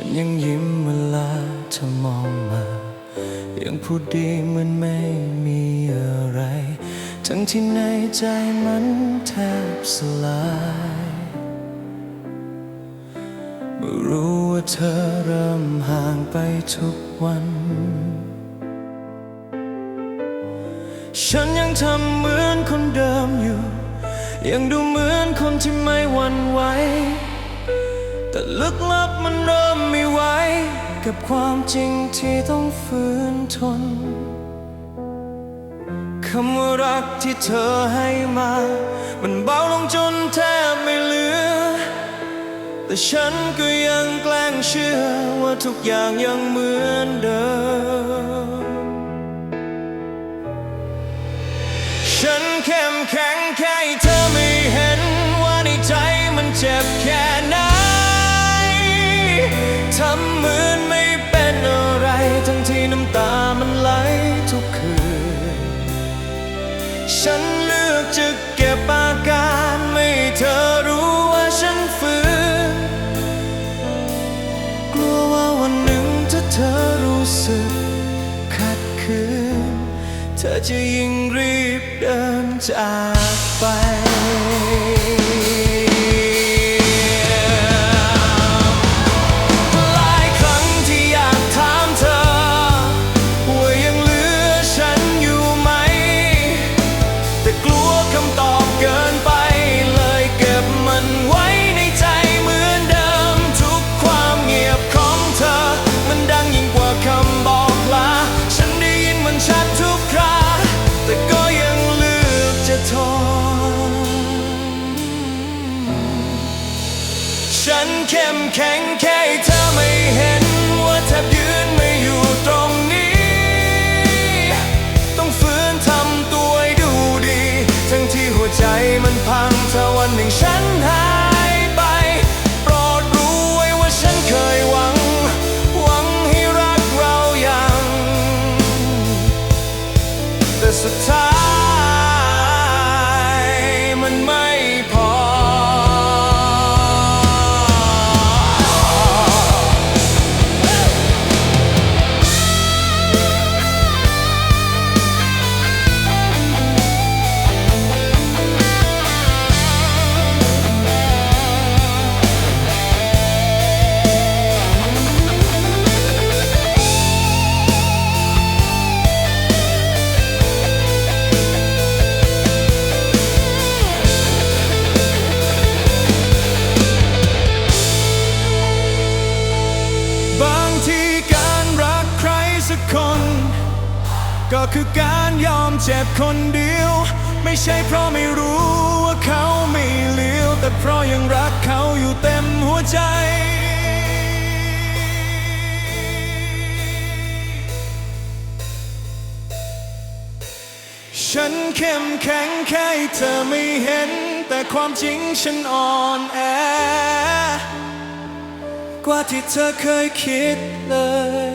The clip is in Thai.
ฉันยังยิ้มเวลาเธอมองมา ยังพูดดีเหมือนไม่มีอะไร ทั้งที่ในใจมันแทบสลายเมื่อรู้ว่าเธอเริ่มห่างไปทุกวัน ฉันยังทำเหมือนคนเดิมอยู่ ยังดูเหมือนคนที่ไม่หวั่นไหว ลึกลับมันเริ่มไม่ไหวกับความจริงที่ต้องฝืนทนคำว่ารักที่เธอให้มา มันเบาลงจนแทบไม่เหลือ แต่ฉันก็ยังแกล้งเชื่อว่าทุกอย่างยังเหมือนเดิม ฉันเข้มแข็งแค่เธอไม่เห็นว่าในใจมันเจ็บแค่ำเหมือนไม่เป็นอะไร ทั้งที่น้ำตามันไหลทุกคืน ฉันเลือกจะเก็บอาการไม่เธอรู้ว่าฉันฝืน กลัวว่าวันหนึ่งถ้าเธอรู้สึกขัดขืน เธอจะยิ่งรีบเดินจากไป เข้มแข็งแค่เธอไม่เห็นว่าแทบยืนไม่อยู่ตรงนี้ ต้องฝืนทำตัวดูดี ทั้งที่หัวใจมันพังถ้าวันหนึ่งฉัน ก็คือการยอมเจ็บคนเดียว ไม่ใช่เพราะไม่รู้ว่าเขาไม่เลี้ยว แต่เพราะยังรักเขาอยู่เต็มหัวใจฉันเข้มแข็งแค่เธอไม่เห็น แต่ความจริงฉันอ่อนแอ กว่าที่เธอเคยคิดเลย